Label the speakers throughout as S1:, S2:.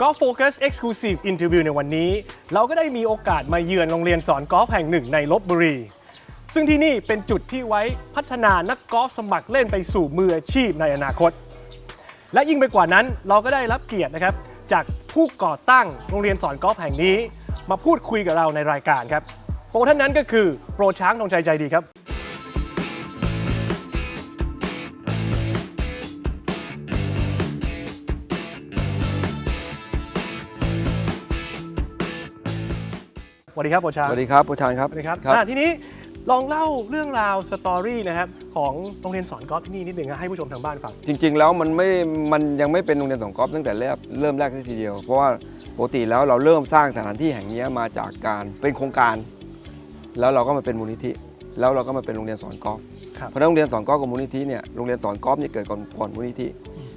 S1: Golf Focus Exclusive Interview ในวันนี้ เราก็ได้มีโอกาสมาเยือนโรงเรียนสอนกอล์ฟแห่งหนึ่งในลบบุรี ซึ่งที่นี่เป็นจุดที่ไว้พัฒนานักกอล์ฟสมัครเล่นไปสู่มืออาชีพในอนาคต และยิ่งไปกว่านั้นเราก็ได้รับเกียรตินะครับ จากผู้ก่อตั้งโรงเรียนสอนกอล์ฟแห่งนี้ มาพูดคุยกับเราในรายการครับโปรท่านนั้นก็คือโปรช้างธงชัยใจดีครับ สวัสดีครับโปรช้าง
S2: สวัสดีครับผู้ชานครับ
S1: สวัสดีครับ
S2: ครับ
S1: อะทีนี้ลองเล่าเรื่องราวสตอรี่นะครับของโรงเรียนสอนกอล์ฟที่นี่นิดหนึ่งนะให้ผู้ชมทางบ้านฟัง
S2: จริง ๆ แล้วมันไม่มันยังไม่เป็นโรงเรียนสองกอล์ฟตั้งแต่แรกเริ่มแรกทีเดียว เพราะว่าปกติแล้วเราเริ่มสร้างสถานที่แห่งนี้มาจากการเป็นโครงการ แล้วเราก็มาเป็นมูลนิธิ แล้วเราก็มาเป็นโรงเรียนสอนกอล์ฟ
S1: ครับ
S2: เพราะฉะนั้นโรงเรียนสอนกอล์ฟกับมูลนิธิเนี่ยโรงเรียนสอนกอล์ฟเนี่ยเกิดก่อนก่อนมูลนิธิ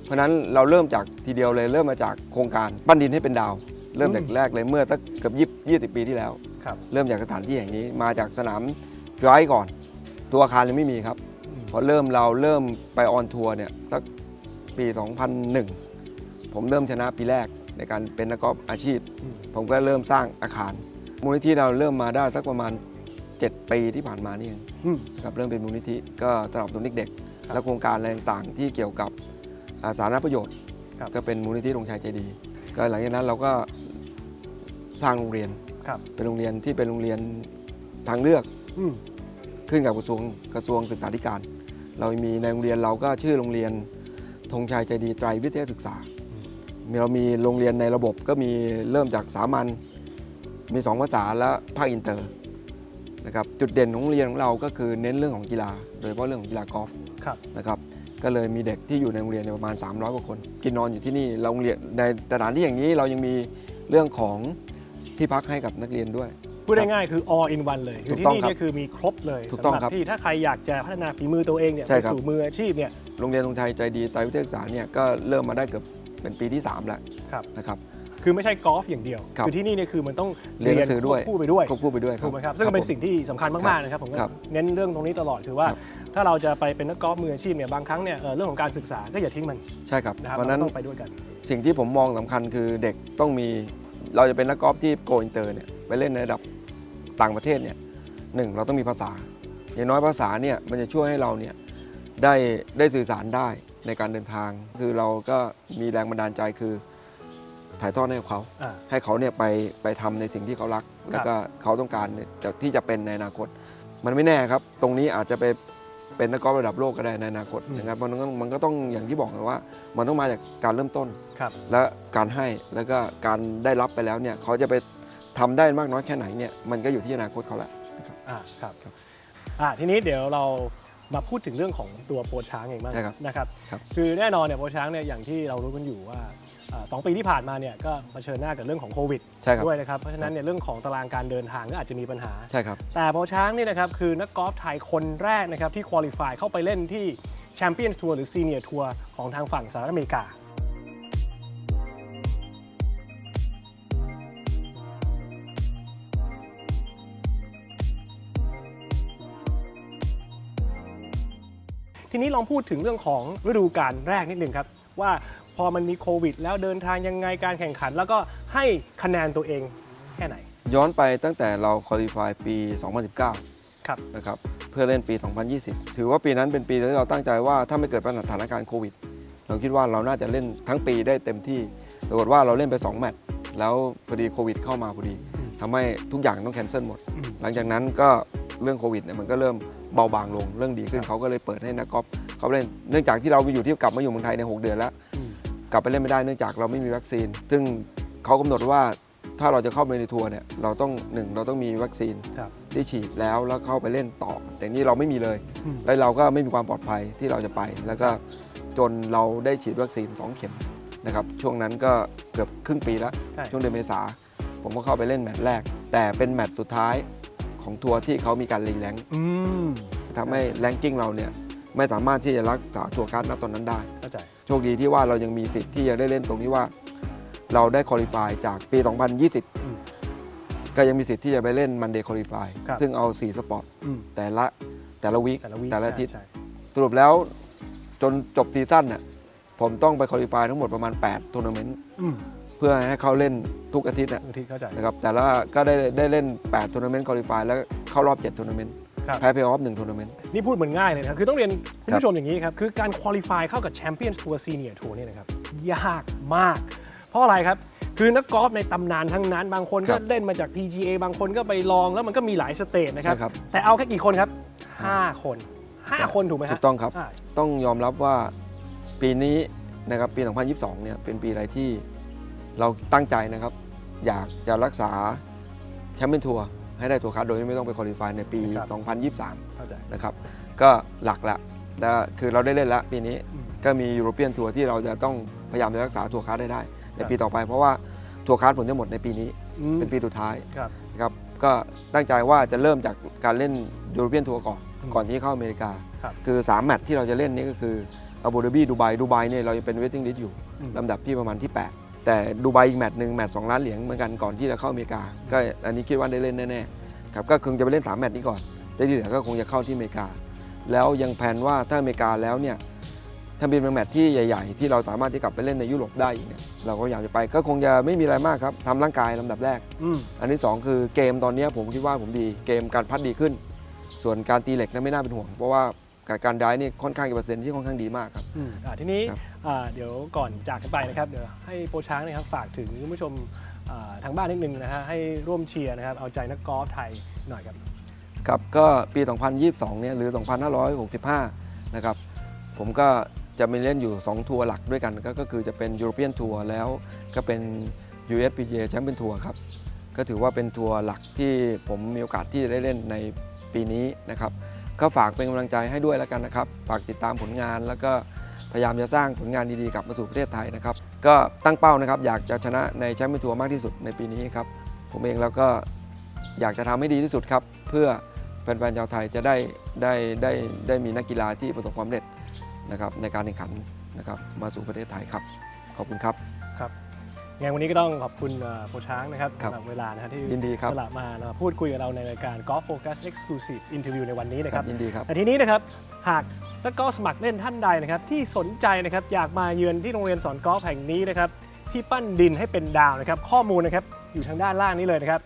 S2: เพราะฉะนั้นเราเริ่มจากทีเดียวเลยเริ่มมาจากโครงการปั้นดินให้เป็นดาว เริ่ม
S1: อืม
S2: แรกๆเลยเมื่อสักเกือบยี่สิบปีที่แล้ว
S1: ครับ
S2: เริ่มจากสถานที่แห่งนี้มาจากสนามไดรฟ์ก่อน ตัวอาคารยังไม่มีครับ พอเริ่มเราเริ่มไปออนทัวร์เนี่ยสักปี 2001 ผมเริ่มชนะปีแรกในการเป็นนักกอล์ฟอาชีพ
S1: อืม
S2: ผมก็เริ่มสร้างอาคาร มูลนิธิเราเริ่มมาได้สักประมาณ 7 ปีที่ผ่านมานี่เอง
S1: อืม
S2: นะครับเริ่มเป็นมูลนิธิก็สนับสนุนเด็ก
S1: ครับ
S2: ๆและโครงการอะไรต่างๆ ที่เกี่ยวกับอาสาธารณประโยชน์
S1: ครับ
S2: ก็เป็นมูลนิธิลงชัยใจดี ก็หลังจากนั้นเราก็ สร้างโรงเรียน
S1: ครับ
S2: เป็นโรงเรียนที่เป็นโรงเรียนทางเลือก
S1: อืม
S2: ขึ้นกับกระทรวงกระทรวงศึกษาธิการ เรามีในโรงเรียนเราก็ชื่อโรงเรียนธงชัยใจดีไตรวิทยาศึกษามีเรามีโรงเรียนในระบบก็มีเริ่มจากสามัญมีสองภาษาและภาคอินเตอร์นะครับจุดเด่นของโรงเรียนของเราก็คือเน้นเรื่องของกีฬา โดยเฉพาะเรื่องของกีฬากอล์ฟ
S1: ครับ
S2: นะครับก็เลยมีเด็กที่อยู่ในโรงเรียนเนี่ยประมาณ 300กว่าคน กินนอนอยู่ที่นี่เราโรงเรียนในสถานที่อย่างนี้เรายังมีเรื่องของ ที่พักให้กับนักเรียนด้วย
S1: พูดง่ายๆคือ all in one เลยคือ
S2: ถูก
S1: ที่
S2: ต้อง
S1: นี่
S2: ครับ
S1: เนี่ยคือมีครบเลย
S2: ถูก
S1: สำ
S2: ต้อง
S1: หรับ
S2: ครับ
S1: ที่ถ้าใครอยากจะพัฒนาฝีมือตัวเองเนี่ย
S2: ใช่
S1: ไป
S2: ครับ
S1: สู่มืออาชีพเนี่ย
S2: โรงเรียนธงชัยใจดีไตรวิทยาศึกษาเนี่ยก็เริ่มมาได้เกือบเป็นปีที่ 3 แล้ว
S1: ครับ
S2: นะครับ
S1: คือไม่ใช่กอล์ฟอย่างเดียว
S2: ครับ
S1: คือที่นี่เนี่ยคือมันต้อง
S2: เรียนหนังสือด้วย
S1: ควบคู่ไปด้วย
S2: ควบคู่ไปด้วย
S1: ถูกไหมครับซึ่งก็เป็น
S2: ผม
S1: สิ่งที่สำคัญมากๆนะครับผมก็
S2: ครับ
S1: เน้นเรื่องตรงนี้ตลอดคือว่า
S2: ครับ
S1: ถ้าเราจะไปเป็นนักกอล์ฟมืออาชีพเนี่ยบางครั้งเนี่ยเอ่อเรื่องของการศึกษาก็อย่าทิ้งมัน
S2: ใช่ครับ
S1: นะครับ
S2: เพราะฉะนั้น
S1: เราต้องไปด้วยกัน
S2: สิ่งที่ผมมองสำคัญคือเด็กต้องมี เราจะเป็นนักกอล์ฟที่โกอินเตอร์เนี่ยไปเล่นในระดับต่างประเทศเนี่ยหนึ่งเราต้องมีภาษา อย่างน้อยภาษาเนี่ยมันจะช่วยให้เราเนี่ยได้ได้สื่อสารได้ในการเดินทาง คือเราก็มีแรงบันดาลใจคือถ่ายทอดให้กับเขา
S1: อ่า
S2: ให้เขาเนี่ยไปไปทำในสิ่งที่เขารัก แล้วก็เขาต้องการเนี่ยจะที่จะเป็นในอนาคต มันไม่แน่ครับ ตรงนี้อาจจะไป เป็นนักกอล์ฟระดับโลกก็ได้ในอนาคต
S1: อืม
S2: นะครับมันก็มันก็ต้องอย่างที่บอกนะว่า มันต้องมาจากการเริ่มต้น
S1: ครับ
S2: และการให้แล้วก็การได้รับไปแล้วเนี่ยเขาจะไปทำได้มากน้อยแค่ไหนเนี่ยมันก็อยู่ที่อนาคตเขาแหละ
S1: อ่าครับ
S2: ครับ
S1: อ่าทีนี้เดี๋ยวเรามาพูดถึงเรื่องของตัวโปรช้างเองบ้าง
S2: ใช่ครับ
S1: นะครับ
S2: ครับ
S1: คือแน่นอนเนี่ยโปรช้างเนี่ยอย่างที่เรารู้กันอยู่ว่า อ่าสองปีที่ผ่านมาเนี่ยก็เผชิญหน้ากับเรื่องของโควิด
S2: ใช่ครับ
S1: ด้วยนะครับ เพราะฉะนั้นเนี่ยเรื่องของตารางการเดินทางก็อาจจะมีปัญหา
S2: ใช่ครับ
S1: แต่โปรช้างเนี่ยนะครับคือนักกอล์ฟไทยคนแรกนะครับที่คุริฟายเข้าไปเล่นที่แชมเปี้ยนส์ทัวร์หรือซีเนียร์ทัวร์ของทางฝั่งสหรัฐอเมริกา ทีนี้ลองพูดถึงเรื่องของฤดูกาลแรกนิดหนึ่งครับ ว่า พอมันมีโควิด แล้วเดินทางยังไงการแข่งขัน แล้วก็ให้คะแนนตัวเองแค่ไหน
S2: ย้อนไปตั้งแต่เราคุริฟายปี 2019
S1: ครับ
S2: นะครับเพื่อเล่นปี 2020 ถือว่าปีนั้นเป็นปีที่เราตั้งใจว่าถ้าไม่เกิดปัญหาสถานการณ์โควิด เราคิดว่าเราน่าจะเล่นทั้งปีได้เต็มที่ปรากฏว่าเราเล่นไป 2 แมตช์แล้วพอดีโควิดเข้ามาพอดี
S1: อืม
S2: ทำให้ทุกอย่างต้องแคนเซิลหมด
S1: อืม
S2: หลังจากนั้นก็เรื่องโควิดเนี่ยมันก็เริ่มเบาบางลง เรื่องดีขึ้
S1: ครั
S2: น
S1: บ
S2: เขาก็เลยเปิดให้นักกอล์ฟเขาเล่น เนื่องจากที่เราไปอยู่ที่กลับมาอยู่เมืองไทยใน 6 เดือนแล้ว
S1: อืม
S2: กลับไปเล่นไม่ได้เนื่องจากเราไม่มีวัคซีน ซึ่งเขากำหนดว่าถ้าเราจะเข้าไปในทัวร์เนี่ยเราต้องหนึ่งเราต้องมีวัคซีน
S1: ครับ
S2: ที่ฉีดแล้วแล้วเข้าไปเล่นต่อ แต่นี่เราไม่มีเลย
S1: อืม
S2: แล้วเราก็ไม่มีความปลอดภัยที่เราจะไป แล้วก็จนเราได้ฉีดวัคซีน 2 เข็มนะครับช่วงนั้นก็เกือบครึ่งปีแล้ว
S1: ใช่
S2: ช่วงเดือนเมษาผมก็เข้าไปเล่นแมตช์แรก แต่เป็นแมตช์สุดท้ายของทัวร์ที่เขามีการรีแลงค์
S1: อืม
S2: ทำให้แรงกิ้งเราเนี่ยไม่สามารถที่จะรักษาทัวร์การ์ดณตอนนั้นได้
S1: เข้าใจ
S2: โชคดีที่ว่าเรายังมีสิทธิ์ที่จะได้เล่นตรงนี้ว่า เราได้คอลี่ฟายจากปี
S1: อืม
S2: 2020 ก็ยังมีสิทธิ์ที่จะไปเล่นมันเดย์คอลี่ฟาย
S1: ครับ
S2: ซึ่งเอา 4 สปอร์ต
S1: อืม
S2: แต่ละแต่ละวีค
S1: แต่ละวีค
S2: แต่ละอาทิตย์
S1: ใช่
S2: สรุปแล้วจนจบซีซั่นน่ะผมต้องไปคอลี่ฟายทั้งหมดประมาณ8ทัวร์นาเมนต์
S1: อืม
S2: เพื่อให้เขาเล่นทุกอาทิตย์นะ
S1: บางทีเข้าใจ
S2: นะครับแต่ละก็ได้ได้เล่น8ทัวร์นาเมนต์คอลิฟายแล้วเข้ารอบ7ทัวร์นาเมนต์
S1: ครับ
S2: แพ้เพย์ออฟหนึ่งทัวร์นาเมนต์
S1: นี่พูดเหมือนง่ายเลยนะครับ คือต้องเรียนคุณ
S2: ครับ
S1: ผู้ชมอย่างนี้ครับ คือการคุริฟายเข้ากับแชมเปี้ยนส์ทัวร์ซีเนียร์ทัวร์เนี่ยนะครับ ยากมาก เพราะอะไรครับ คือนักกอล์ฟในตำนานทั้งนั้น บางคนก็เล่นมาจาก PGA บางคนก็ไปลองแล้วมันก็มีหลายสเตจนะครับ
S2: ใช่ครับ
S1: แต่เอาแค่กี่คนครับ 5 คน 5 คนถูกไหมฮะ
S2: ถูกต้องครับ
S1: อ่า
S2: ต้องยอมรับว่าปีนี้นะครับปี 2022 เนี่ยเป็นปีอะไรที่เราตั้งใจนะครับ อยากจะรักษาแชมเปี้ยนทัวร์ ให้ได้ตัวคัดโดยที่ไม่ต้องไปคอลิฟายในปี2023
S1: เข้าใจ
S2: นะครับ ก็หลักละแล้วคือเราได้เล่นแล้วปีนี้
S1: อืม
S2: ก็มียูโรเปียนทัวร์ที่เราจะต้องพยายามจะรักษาทัวร์คัดได้ได้ ใน
S1: ครับ
S2: ปีต่อไปเพราะว่าทัวร์คัดผลจะหมดในปีนี้
S1: อืม
S2: เป็นปีสุดท้าย
S1: ครับ
S2: นะครับ ก็ตั้งใจว่าจะเริ่มจากการเล่นยูโรเปียนทัวร์ก่อน
S1: อืม
S2: ก่อนที่จะเข้าอเมริกา
S1: ครับ
S2: คือ3แมตช์ที่เราจะเล่นนี่ก็คืออาบูดาบีดูไบดูไบเนี่ยเราจะเป็นเวทติ้งลิสต์อยู่
S1: อืม
S2: ลำดับที่ประมาณที่ 8 แต่ดูไบอีกแมตช์หนึ่งแมตช์สองล้านเหรียญเหมือนกันก่อนที่จะเข้าอเมริกา ก็อันนี้คิดว่าได้เล่นแน่ๆครับก็คงจะไปเล่น 3 แมตช์นี้ก่อนแต่ที่เหลือก็คงจะเข้าที่อเมริกา แล้วยังแผนว่าถ้าอเมริกาแล้วเนี่ยถ้าเป็นแมตช์ที่ใหญ่ ๆ ที่เราสามารถที่กลับไปเล่นในยุโรปได้อีกเนี่ยเราก็อยากจะไปก็คงจะไม่มีอะไรมากครับทำร่างกายลำดับแรก
S1: อืม
S2: อันที่สองคือเกมตอนนี้ผมคิดว่าผมดีเกมการพัดดีขึ้น ส่วนการตีเหล็กนั้นไม่น่าเป็นห่วง เพราะว่า การการได้นี่ค่อนข้างเปอร์เซ็นต์ที่ค่อนข้างดีมากครับ
S1: อืมอ่าทีนี้
S2: ครับ
S1: อ่าเดี๋ยวก่อนจากกันไปนะครับเดี๋ยวให้โปรช้างนะครับฝากถึงคุณผู้ชมอ่าทางบ้านนิดนึงนะฮะให้ร่วมเชียร์นะครับเอาใจนักกอล์ฟไทยหน่อยครับ
S2: ครับก็ปี 2022 เนี่ยหรือ 2565 นะครับ ผมก็จะมีเล่นอยู่ 2 ทัวร์หลักด้วยกัน ก็ก็คือจะเป็นยูโรเปียนทัวร์แล้วก็เป็น USPGA แชมเปี้ยนทัวร์ครับ ก็ถือว่าเป็นทัวร์หลักที่ผมมีโอกาสที่จะได้เล่นในปีนี้นะครับ ก็ฝากเป็นกำลังใจให้ด้วยแล้วกันนะครับ ฝากติดตามผลงาน แล้วก็พยายามจะสร้างผลงานดีๆกลับมาสู่ประเทศไทยนะครับ ก็ตั้งเป้านะครับ อยากจะชนะในแชมปี้ยนทัวร์มากที่สุดในปีนี้ครับ ผมเองแล้วก็อยากจะทำให้ดีที่สุดครับ เพื่อแฟนๆชาวไทยจะได้ได้ได้ได้มีนักกีฬาที่ประสบความสำเร็จนะครับในการแข่งขันนะครับมาสู่ประเทศไทยครับ ขอบคุณครับ
S1: งไงวันนี้ก็ต้องขอบคุณเอ่อโปรช้างนะครับ
S2: ครับ
S1: สำหรับเวลานะฮะที่
S2: ยินดีครับ
S1: สละมานะพูดคุยกับเราในรายการ Golf Focus Exclusive Interview ในวันนี้นะ
S2: ค
S1: ค
S2: รั
S1: รั
S2: บบยินดีครับ
S1: แต่ทีนี้นะครับหากนักกอล์ฟสมัครเล่นท่านใดนะครับที่สนใจนะครับอยากมาเยือนที่โรงเรียนสอนกอล์ฟแห่งนี้นะครับที่ปั้นดินให้เป็นดาวนะครับข้อมูลนะครับอยู่ทางด้านล่างนี้เลยนะครับ